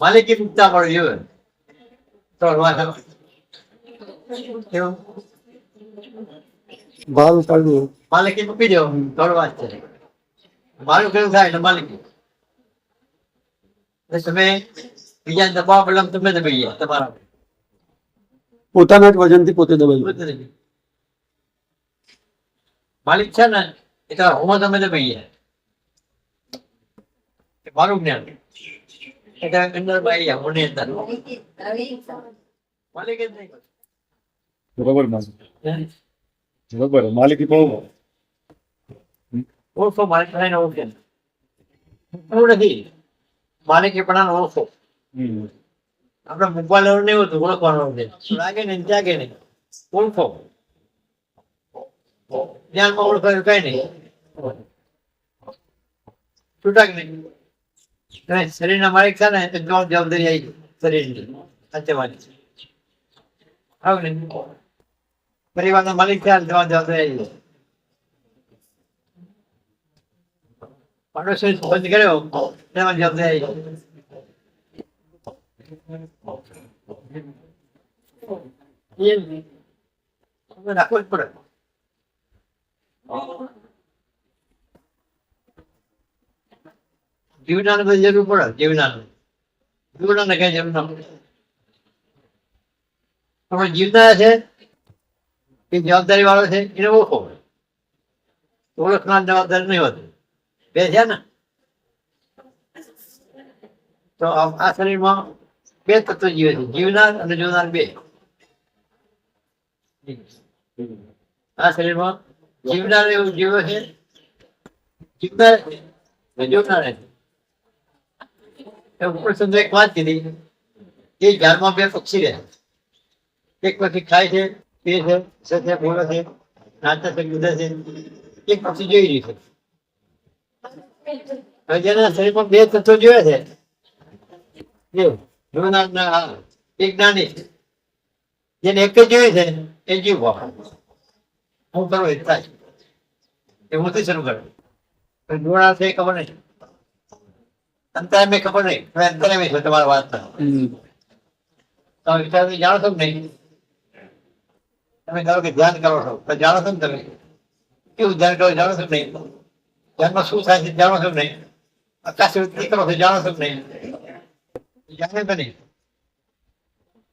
માલિકી મુક્તા મળી જોઈએ તો વાત કેવું ભાવ કાઢવું માલિકી મૂકી દો તો વાત છે મારું કેવું થાય એટલે માલિકી તમે બીજા દબાવ પડે તમે દબાઈ ગયા તમારા પોતાના જ વજનથી પોતે દબાઈ. માલિક છે ને એટલે તો હું તમે દબાઈ ગયા મારું જ્ઞાન બરોબર બરોબર માલિકી બહુ ઓળખો માલિક ઓળખે એવું નથી. માલિકી પણ ઓળખો આપણે લેવાનું નહીં હોતું ઓળખવાનું છે. લાગે ને જાગે નહીં. ઓળખો. ધ્યાનમાં ઓળખાયું કઈ નહીં. છૂટાક નહીં. શરીરના માલિક છે ને, એ જવાબ જવાબદારી આવી શરીરની સાચવવાની આવ ને? માલિક છે જવાબ જવાબદારી આવી પાડોશી બંધ કર્યો તેમાં જવાબદારી આવી રાખવું જ પડે. જીવનાને જરૂર પડે, જીવનાને. જીવનાને કઈ જરૂર ના પડે. જીવના છે, એ જવાબદારી વાળો છે, એને ઓળખો ઓળખના જવાબદારી નહીં હોતી. બે છે ને? તો આ શરીરમાં બે તત્વ જીવે છે, જીવનાર અને જોનાર બે. આ શરીરમાં જીવનાર એવું જીવે છે, જીવનાર અને જોનાર છે. એક વાત કીધી એ ઝાડમાં બે પક્ષી રહે એક પક્ષી ખાય છે પીએ છે સત્ય બોલે છે નાચે છે કૂદે છે એક પક્ષી જોઈ રહ્યું છે જેના શરીરમાં બે તત્વો જોયે છે એક નાની જેને એક જ જોઈએ છે એ જીવ હું કરવો થાય એ હું શરૂ કરું જોડા છે ખબર નહીં અંતરાય મેં ખબર નહીં. તમે અંતરામે છો તમારી વાત તમે વિચાર જાણો છો કે નહીં? તમે ધારો કે ધ્યાન કરો છો તો જાણો છો ને તમે? કેવું ધ્યાન કરો જાણો છો નહીં? ધ્યાનમાં શું થાય છે જાણો છો નહીં? આકાશ વૃત્તિ કરો છો જાણો છો નહીં? જાણે તો નહીં.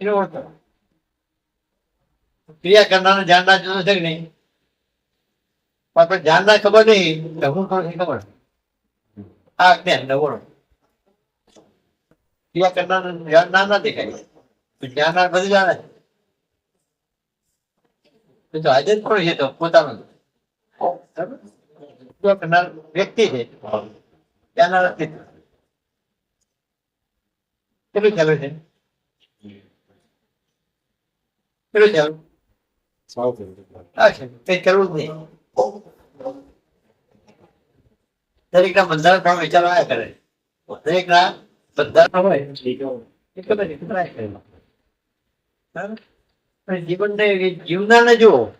એનો અર્થ ક્રિયા કરનારને જાણનાર જુદો છે કે નહીં? પણ જાણનાર ખબર નહીં તો હું ખબર ખબર. આ જ્ઞાન નવરો ક્રિયા કરનાર જાણનાર ના દેખાય જાણનાર બધું જાણે છે એ તો હાજર કોણ છે તો પોતાનું બરાબર? ક્રિયા કરનાર વ્યક્તિ છે જાણનાર અસ્તિત્વ કેટલું ચાલુ છે કેટલું ચાલુ સાવ બરોબર. આ છે કઈ કરવું જ નહીં દરેકના બંધારણ પ્રમાણે વિચારો આયા કરે દરેકના છે, જુઓ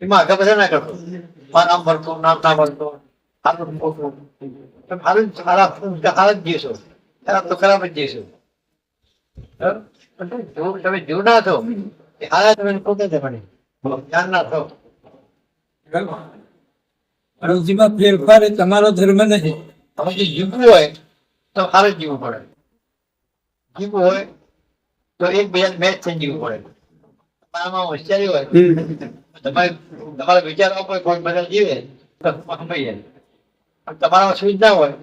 એમાં આગળ બધા ના કરતો મારું નામ નામ ના ભરતો. સારું ખોટું તમે સારું સારા સારા જ જીવશો. ખરાબ તો ખરાબ જ જીવશો. તમે જો- જીવના છો એ સારા તમે પોતે જ બને ધ્યાન ના છો અરજીમાં ફેરફાર એ તમારો ધર્મ નથી. તમે જે જીવવું હોય તો હારે જીવવું પડે જીવવું હોય તો એકબીજાને મેચ થઈને જીવવું પડે. તમારામાં હોશિયારી હોય. તમારે તમારા વિચારો પર કોઈ બધા જીવે તો સમજાઈ જાય. તમારામાં સૂઝ ના હોય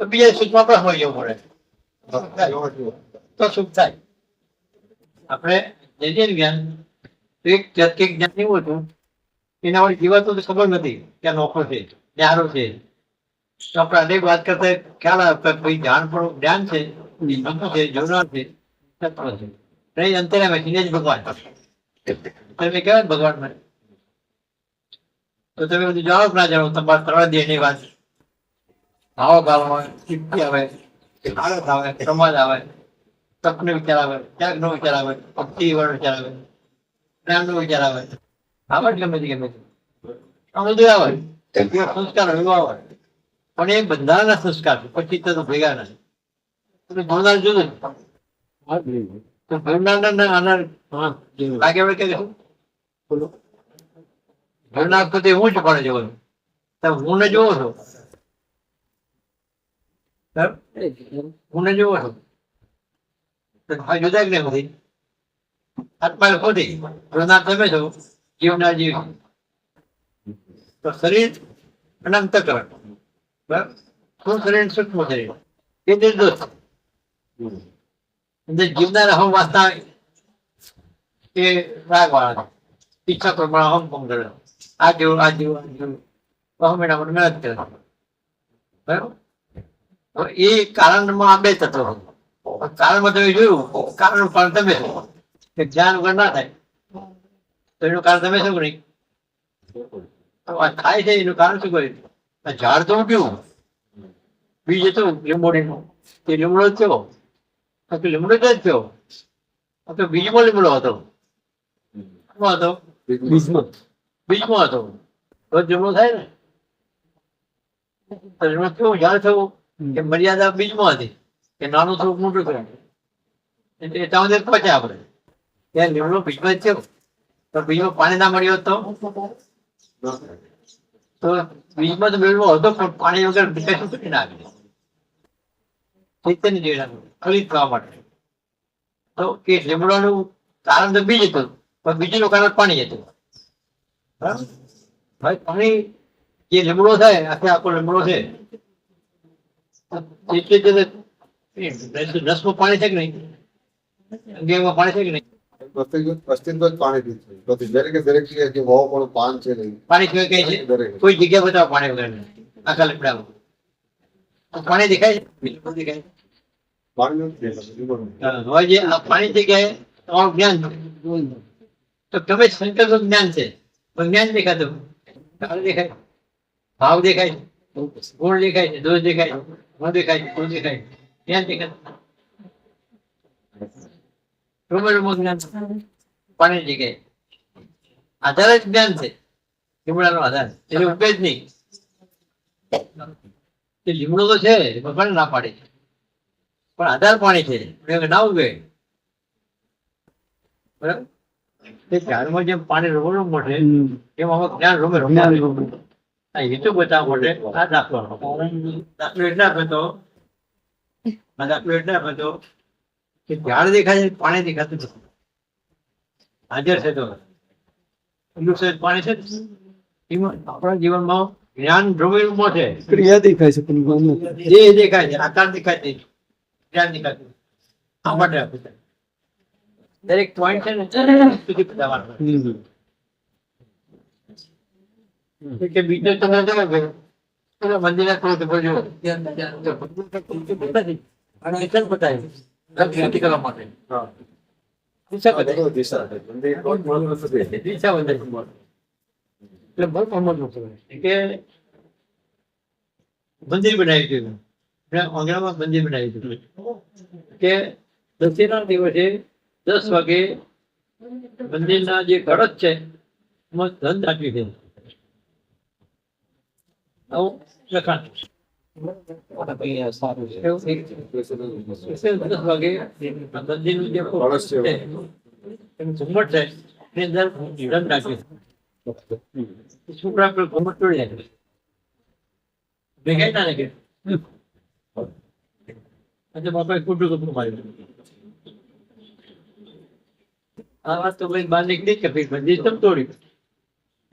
તો બીજા સૂઝમાં પણ સમય જવું પડે. તો સુખ થાય. આપણે જે જ્ઞાન એક તત્વિક જ્ઞાન એવું હતું એના વડે જીવાતું તો ખબર નથી કે નોખો છે ન્યારો છે. આપણે વાત કરતા ખ્યાલ આવે ભાઈ જાણ પણ જ્ઞાન છે નમો છે જોનાર છે અંતર્યામી છે, જ ભગવાન. તમે કહેવાય ભગવાન મને. તો તમે બધું જાણો ના જાણો તમારે ત્રણ દેહની વાત ભાવ ભાવ આવે સિદ્ધિ આવે આળસ આવે સમાજ આવે તપનો વિચાર આવે ત્યાગનો વિચાર આવે ભક્તિ વાળો વિચાર આવે જ્ઞાનનો વિચાર આવે. આવે જ ગમે તે ગમે તે. બધું આવે. સંસ્કાર એવો આવે. પણ એ બંધારણના સંસ્કાર છે. પછી તો ભેગા નથી. તો ભણનાર જુદું. તો ભણનાર ને આના લાગે હવે કે બોલો. ભણનાર તો તે હું જ પડે છે છું તમે હું ને જોવો છો? હું ને જોવો છો? તો જુદા જ નહીં બધી. આત્મા ખોટી. ભણનાર તમે છો? જીવના જીવ. તો શરીર અનંત કરણ. શરીર સૂક્ષ્મ શરીર એ નિર્દોષ. અંદર જીવનાર અહમ વાસના એ રાગ વાળા ઈચ્છા પ્રમાણે અહમ ભંગ કરે. આ જેવું આ જેવું આ જેવું. અહમ એના માટે મહેનત કરે. બરાબર? એ કારણમાં આ બે તત્વ. કારણમાં તમે જોયું, કારણ પણ તમે. કે જ્ઞાન વગર ના થાય. તો એનું કારણ તમે શું કરી થાય છે, એનું કારણ શું કર્યું? ઝાડ તો ઉગ્યું. બીજ લીમડી નું. તે લીમડો જ થયો. તો લીમડો જ થયો. આ તો બીજમાં લીમડો હતો. શું હતો? બીજમાં. બીજમાં હતો. તો લીમડો થાય ને? તો લીમડો કેવું ઝાડ થયું. કે મર્યાદા બીજમાં હતી. કે નાનું થોડુંક મોટું કરે એટલે ત્યાં સુધી પહોંચ્યા આપણે. ત્યાં લીમડો બીજમાં જ થયો. તો બીજમાં પાણી ના મળ્યો હોત તો? તો બીજમાં તો મેળવો હતો, પણ પાણી વગર શું કરી નાખે ચૈતન્ય થવા માટે. તો એ લીમડાનું કારણ તો બીજ હતું, પણ બીજું કારણ પાણી હતું? ભાઈ, પાણી, જે લીમડો થાય, આખે આખો લીમડો છે. એટલે જ રસમાં પાણી છે કે નહીં? અંગેમાં પાણી છે કે નહીં? પ્રત્યેક અસ્તિત્વ જ પાણીથી છે. બધી દરેકે દરેક જગ્યાએ જે વાવ પણ પાન છે નહીં પાણી સિવાય કઈ છે દરેક કોઈ જગ્યા બતાવો પાણી વગર આખા લીમડામાં તો પાણી દેખાય છે બીજું બધું દેખાય છે પાણી નથી દેખાતું, લીમડો. હવે જે આ પાણી જગ્યાએ તમારું જ્ઞાન છે તો ગમે તે સંકલ્પ જ્ઞાન છે પણ જ્ઞાન દેખાતું કાળ દેખાય ભાવ દેખાય છે ગુણ દેખાય છે દોષ દેખાય છે ગુણ દેખાય છે ગુણ દેખાય છે જ્ઞાન દેખાતું રૂમે રૂમો જ્ઞાન પાણી જગ્યાએ. આધાર જ જ્ઞાન છે. લીમડાનો આધાર. એટલે ઉપે જ નહીં. લીમડો તો છે ભગવાન ના પાડે છે. પણ આધાર પાણી છે. ના ઉગે. બરાબર? તે ઝાડમાં જેમ પાણી રોમ રોમ મોટે એમ આમાં જ્ઞાન રોમે રોમ હેતુ બતાવવા માટે આ દાખલો આપો. દાખલો એટલે આપેલો આ દાખલો એટલે આપેલો કે ઝાડ દેખાય છે પાણી દેખાતું નથી. હાજર છે તો. એટલું છે પાણી છે? આપણા જીવનમાં જ્ઞાન ધ્રુવીમાં છે. ક્રિયા દેખાય છે પણ ભાન દેખાય છે આકાર દેખાય છે જ્ઞાન દેખાતું આ માટે દરેક પોઈન્ટ છે ને સુધી બતાવવાનો કે બીજો તમે તમે મંદિરના ક્રોધ બતાવી. અને બતાવી. શાંતિ કરવા માટે. મંદિર કોઈ મહત્વ નથી. દિશા બતાવી. એટલે બહુ સમજવું પડે કે મંદિર બનાવી દીધું આંગણામાં મંદિર બનાવી દીધું કે દશેરા દિવસે દસ વાગે મંદિરના જે કળશ છે એમાં ધન દાખવી દે આવું લખાણ છોકરા પેલું ઘુમ્મટ તોડી નાખે ભેગાય ના માર્યું આ વાત તો ભાઈ બહાર નીકળી કે ભાઈ મંદિર કેમ તોડ્યું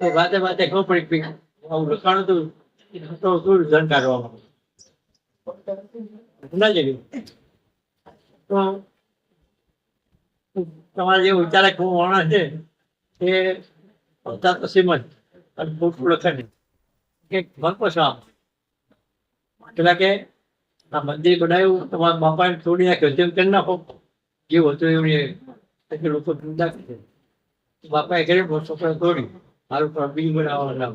તો વાતે વાતે ખબર પડી આવું લખાણ હતું તો ના જગ્યું તો તમારા જે વિચારક માણસ છે, એ પોતા તો સીમત અને ખોટું લખે કે મનપસંદ એટલે કે આ મંદિર બનાવ્યું, તમારા બાપાએ છોડી નાખ્યો તેમ કરી નાખો. જે હતું એવું લોકો ધંધા કરે બાપાએ કર્યું છોકરા તોડ્યું મારું પણ બીજું બનાવવા લાવ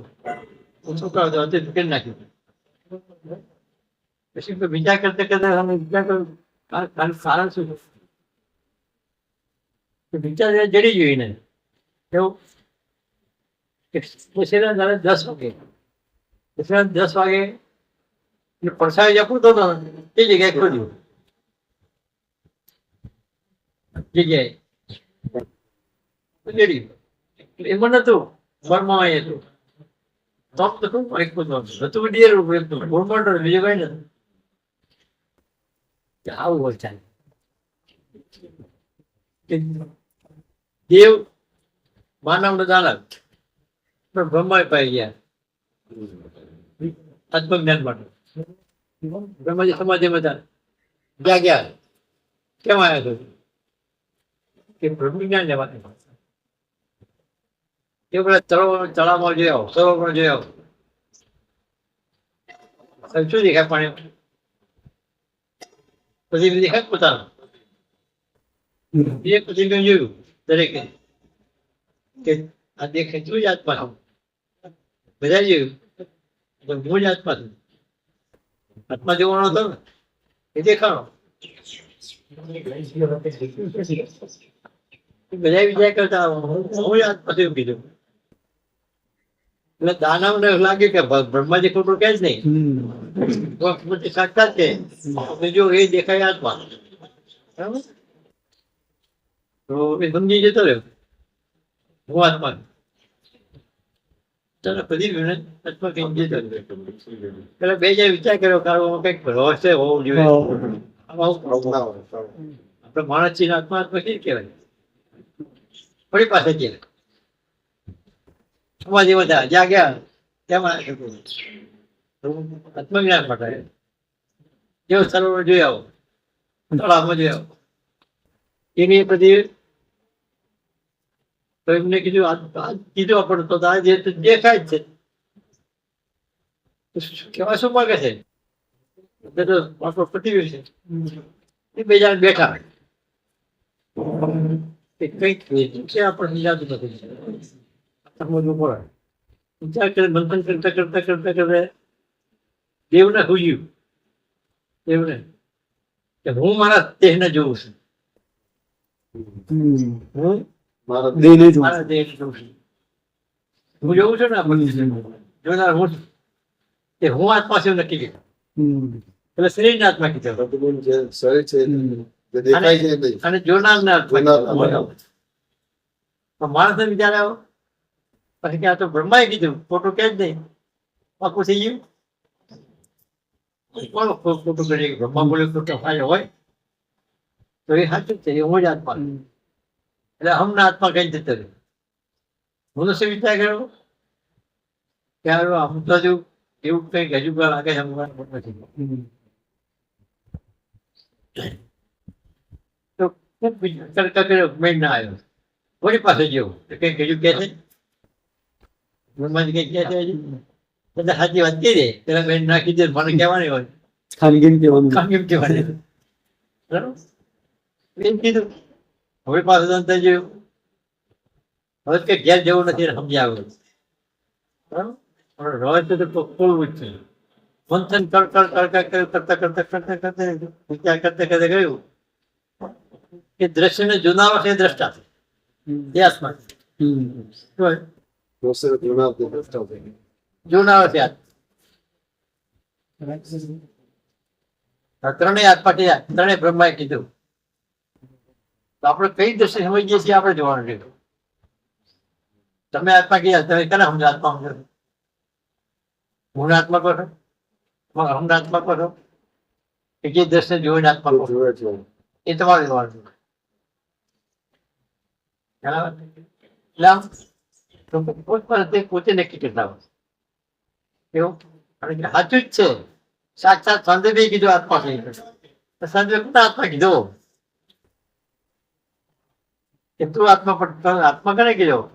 છોકરા હતી કરી નાખ્યું. પછી બીજા કરતા કરતા તમે બીજા કરો આનું શું વિચાર જડી જોઈને એવું દશેરા દસ વાગે. દશેરા દસ વાગે પડસાવી જ્યાં પૂરતો હતો તે જગ્યાએ ખોલ્યું જગ્યાએ. ઉજળી. એમાં નતું. એ હતું. તો શું? એક બધું હતું. ડિયર તો. બીજું કઈ નથી આવું હોય દેવ માનવ નો દાનવ પણ બ્રહ્મા પાઈ ગયા. આત્મજ્ઞાન માટે. બ્રહ્માજી સમાધિમાં હતા ગયા ગયા. કેમ આવ્યા છો? કે બ્રહ્મ જ્ઞાન લેવા એ બધા તળાવ તળાવમાં આવો સરોવરમાં સાહેબ, શું દેખાય પાણી? પછી હક પોતાનો પછી મેં જોયું દરેકે કે આ દેખે તું જ આત્મા છું બધા જોયું તો હું જ આત્મા છું આત્મા જોવાનો હતો ને એ દેખાણો બધા વિચાર કરતા હું જ આત્મા થયું કીધું એટલે દાનવ ને લાગ્યું કે બ્ર- બ્રહ્માજી ખોટું કે જ નહીં. સાક્ષાત છે બીજું એ દેખાય આત્મા તો એ સમજી જતો રહ્યો. હું આત્મા બધી વિનય આત્મા કેમ જતો એટલે બે જે વિચાર કર્યો કારણ કંઈક રહસ્ય હોવું જોઈએ. આપણે માણસ છીએ આત્મા આત્મા કહેવાય? ફરી પાસે છે સમાધિ બધા જ્યાં ગયા, તેમાં આત્મજ્ઞાન માટે જેવો સરોવર જોઈ આવો, તળાવમાં જોઈ આવો. એની પછી તો એમને કીધું કીધું આપણે તો આ જે દેખાય છે. કેવા શું- માગે છે? આપણો પતિ છે. એ બે જણ બેઠા. વેચું આપણને યાદ સમજવું પડે વિચાર કરે મંથન કરતા કરતા કરતા કરતા દેવને હુજ્યું દેવને કે હું મારા દેહને જોઉં છું. હું? મારા દેહને જોઉં મારા દેહને જોઉં છું. હું જોઉં છું ને આ જોનાર હું. એ હું આત્મા છું નક્કી કર્યું. એટલે શરીરને આત્મા કીધો. શરીર છે. અને જોનારને આત્મા માણસ ને વિચાર આવ્યો. પછી ત્યાં તો બ્રહ્માએ કીધું ખોટું કે જ નહીં. પાકું થઈ ગયું. કોણ ખોટું કરી બ્રહ્મા બોલે ખોટો ફાયદો હોય. તો એ સાચું જ છે એ હું જ આત્મા. એટલે હમણાં આત્મા કઈ જતો રહ્યો હું તો શું વિચાર કર્યો કે આમ તો હજુ એવું કંઈક હજુ લાગે છે હમણાં નથી. તો ખૂબ કરતા કર્યો મેળ ના આવ્યો. વળી પાસે જેવું કંઈક હજુ કે છે? મનમાં કંઈક કે બધા સાચી વાત કહી પેલા બેન નાખી દે મને કહેવાની હોય. ખાનગીન કહેવાનું. કામ કહેવાની. બરાબર? કીધું. હવે પાછું અંતર જોયું હવે કે ઘેર જવું નથી સમજાવ્યું બરાબર? પણ તો ખોલવું જ છે. મંથન કર કર કર કર કર કરતા કરતા કરતા કરતા વિચાર કરતા કરતા ગયું કે દ્રશ્યને જુનારો છે દ્રષ્ટા છે? શું હોય? દોષે જૂના ત્રણેય આત્મા કીધા ત્રણેય બ્રહ્માએ કીધું. તો આપણે કઈ દ્રષ્ટિ સમજીએ છીએ આપણે જોવાનું છે? તમે આત્મા કીધા તમે કેના સમજો આત્મા સમજો હું આત્મા કહો છો? આત્મા કહો કે જે દ્રષ્ટિ જોઈને આત્મા છે. એ તમારે જોવાનું છે. એટલે તો પોતપોતે પોતે નક્કી કરતા હોય. એવું? સાચું જ છે. સાક્ષાત સંદર્ભે કીધું, આત્મા છે. સંદર્ભે કોના આત્મા કીધો? કેટલું આત્મા પણ આત્મા કરે કીધો?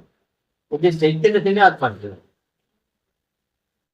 જે નથી ને આત્મા કીધો.